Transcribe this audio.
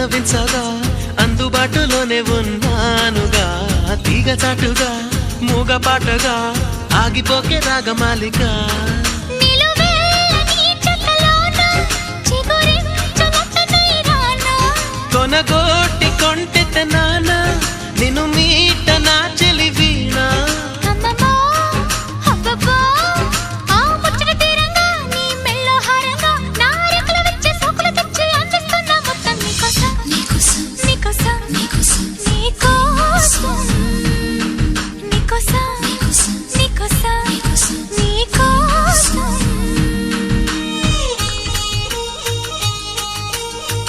విన్నవించగా అందుబాటులోనే ఉన్నానుగా. తీగచాటుగా చాటుగా ఆగిపోకే రాగమాలిక. Cause